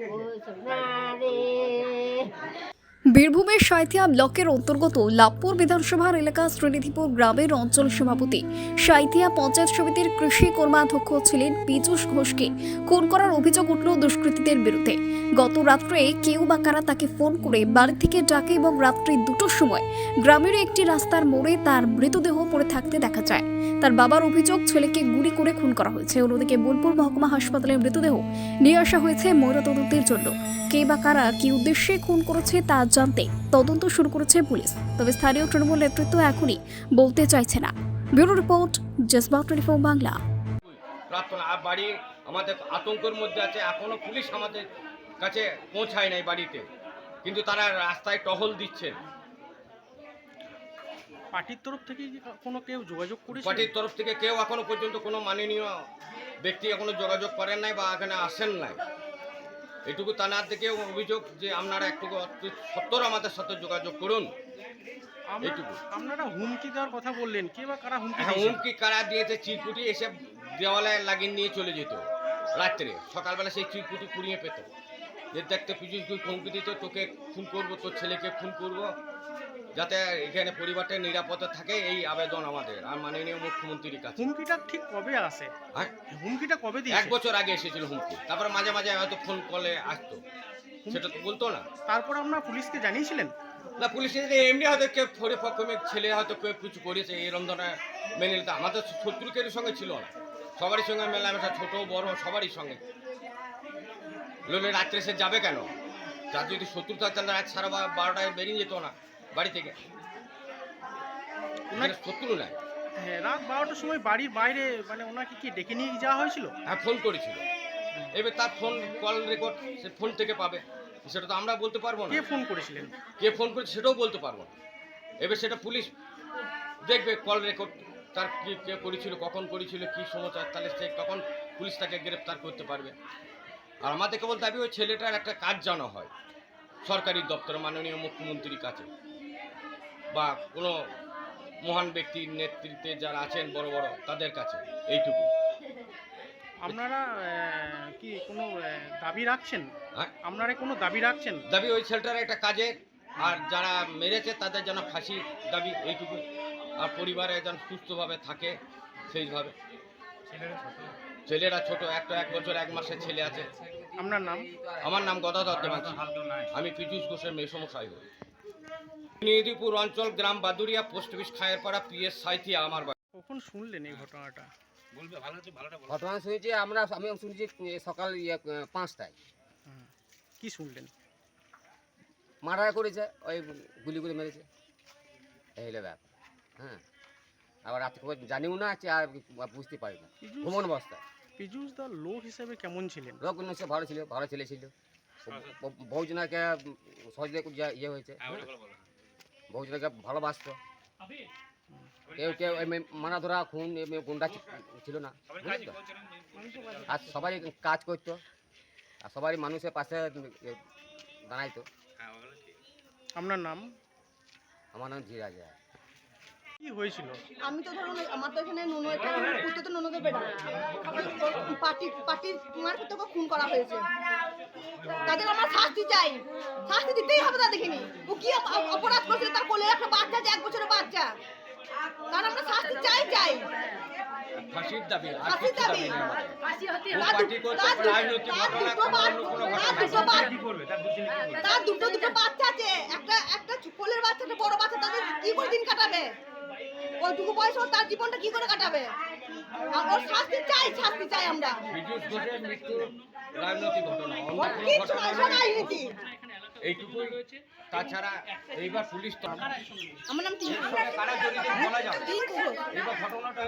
我从哪里 বীরভূমের সাঁইথিয়া ব্লকের অন্তর্গত লাভপুর বিধানসভার এলাকা শ্রীনিধিপুর গ্রামের অঞ্চল সভাপতি সাঁইথিয়া পঞ্চায়েত সমিতির কৃষি কর্মাধ্যক্ষ ছিলেন পীযুষ ঘোষকে। খুন করার অভিযোগ উঠল দুষ্কৃতীদের বিরুদ্ধে। গত রাত্রে কেউ বা কারা তাকে ফোন করে বাড়ি থেকে ডাকে এবং রাত্রি দুটোর সময় গ্রামের একটি রাস্তার মোড়ে তার মৃতদেহ পড়ে থাকতে দেখা যায়। তার বাবার অভিযোগ, ছেলেকে গুলি করে খুন করা হয়েছে। অন্যদিকে বোলপুর মহকুমা হাসপাতালে মৃতদেহ নিয়ে আসা হয়েছে ময়নাতদন্তের জন্য। কে বা কারা কি উদ্দেশ্যে খুন করেছে তা জানতে তদন্ত শুরু করেছে পুলিশ। তবে স্থানীয় তৃণমূল নেতৃত্ব এখনই বলতে চাইছে না। Bureau report Jazba twenty four Bangla. আর বাড়ি আমাদের আতঙ্কের মধ্যে আছে এখনও পুলিশ আমাদের কাছে পৌঁছায় নাই বাড়িতে। কিন্তু তারা রাস্তায় টহল দিচ্ছেন। পার্টির তরফ থেকে কোনো কেউ যোগাযোগ করেছে? পার্টির তরফ থেকে কেউ এখনও পর্যন্ত কোনো মাননীয় ব্যক্তি এখনও যোগাযোগ করেন নাই বা এখানে আসেন নাই। এটুকু তানার থেকে অভিযোগ যে আপনারা একটুকু সত্তর আমাদের সাথে যোগাযোগ করুন। এটুকু। আপনারা হুমকি দেওয়ার কথা বললেন। কে বা কারা হুমকি হ্যাঁ হুমকি কারা দিয়েছে? চিরকুটি এসে দেওয়ালে লাগিয়ে নিয়ে চলে যেত রাত্রে। সকালবেলা সেই চিরকুটি কুড়িয়ে পেত। যে দেখতে তুই হুমকি দিত তোকে খুন করব তোর ছেলেকে খুন করব। যাতে এখানে পরিবারটা নিরাপদে থাকে এই আবেদন আমাদের আর মাননীয় মুখ্যমন্ত্রীর কাছে। হুমকিটা ঠিক কবে আসে হুমকিটা কবে দিয়ে এক বছর আগে এসেছিল হুমকি তারপরে মাঝে মাঝে হয়তো ফোন কলে আসতো। সেটা তো বলতো না। তারপর আপনারা পুলিশকে জানিয়েছিলেন? না পুলিশের এমনি হয়তো কেউ ফোরে পক্ষমে ছেলে হয়তো কেউ কিছু করেছে এরম ধরনের মেনে নিতে। আমাদের শত্রুকের সঙ্গে ছিল না। সবারই সঙ্গে মেলামেশা ছোট বড় সবারই সঙ্গে। লোলে রাত্রে সে যাবে কেন? তার যদি শত্রু থাকতেন রাত সারা বা- বারোটায় বেরিয়ে যেত না। বাড়ি থেকে? শত্রু নাই। হ্যাঁ রাত বারোটার সময় বাড়ির বাইরে মানে ওনাকে কি ডেকে নিয়ে যাওয়া হয়েছিল? হ্যাঁ ফোন করেছিল। এবার তার ফোন কল রেকর্ড সে ফোন থেকে পাবে। সেটা তো আমরা বলতে পারব না। কে ফোন করেছিলেন? কে ফোন করেছে সেটাও বলতে পারব না। এবার সেটা পুলিশ দেখবে কল রেকর্ড তার কি কে করেছিল কখন করেছিল কি সমাচার তাহলে সে তখন পুলিশ তাকে গ্রেপ্তার করতে পারবে। আর আমাদের কেবল দাবি ওই ছেলেটার একটা কাজ জানা হয় সরকারি দপ্তর মাননীয় মুখ্যমন্ত্রীর কাছে। বা কোনো মহান ব্যক্তির নেতৃত্বে যারা আছেন বড় বড় তাদের কাছে এইটুকু আপনারা কি কোনো দাবি রাখছেন? হ্যাঁ। আপনারা কোনো দাবি রাখছেন? দাবি ওই ছেলেটার একটা কাজে আর যারা মেরেছে তাদের যেন ফাঁসি দাবি এইটুকু আর পরিবারে যেন সুস্থভাবে থাকে সেইভাবে। ছেলেরা ছোট। একটা এক বছর এক মাসের ছেলে আছে। আপনার নাম? আমার নাম গদাধর দেবাংশী। আমি পীযুষ ঘোষের মেসমো সাহেব মেদিনীপুর অঞ্চল গ্রাম Baduria post office Khayerpara PS Sainthia আমার বাড়ি। কখন শুনলেন এই ঘটনাটা? বলবে ভালো ভালোটা ঘটনা শুনেছি আমরা আমি শুনেছি সকাল ইয়ে, পাঁচটায়। কি শুনলেন? মারা করেছে ওই গুলি করে মেরেছে। এই হলো ব্যাপার হ্যাঁ। আবার রাত্রে খবর জানিও না আছে আর বুঝতে পারি না। ঘুমন অবস্থা পীযূষ দা লোক হিসেবে কেমন ছিলেন? লোক সে ভালো ছিল ভালো ছেলে ছিল। বহুজনাকে সহজে ইয়ে হয়েছে। বহুজনাকে ভালোবাসতো। কেউ কেউ এমনি মানা ধরা খুন এমনি গুন্ডা ছিল না। বুঝলেন তো? আর সবাই কাজ করতো। আর সবারই মানুষের পাশে দাঁড়াইতো। আপনার নাম? আমার নাম ধীরাজ রায়। কি হয়েছিল? আমি তো ধরুন আমার তো এখানে নুনো একটা পুজো তো নুনোদের বেড়া পার্টি পার্টির মারফত তোকে খুন করা হয়েছে। তাদের আমরা শাস্তি চাই। শাস্তি দিতেই হবে তাদেরকে ও কি অপরাধ করেছে তার কোলে একটা বাচ্চা আছে এক বছরের বাচ্চা? তার আমরা শাস্তি চাই চাই। ফাঁসির দাবি ফাঁসির দাবি। তার দুটো দুটো বাচ্চা। আছে। একটা একটা কোলের বাচ্চা একটা বড় বাচ্চা তাদের কি করে দিন কাটাবে? ওইটুকু পয়সা ওর তার জীবনটা কি করে কাটাবে? আর ওর শাস্তি চাই শাস্তি চাই আমরা। ঘোষের মৃত্যু রাজনৈতিক ঘটনা নয়। রাজনীতি। এইটুকুই। তাছাড়া এইবার পুলিশ তো আমার নাম টিঙ্কু। কারা জড়িত বলা যাবে টিঙ্কু। ঘোষ। এইবার ঘটনাটা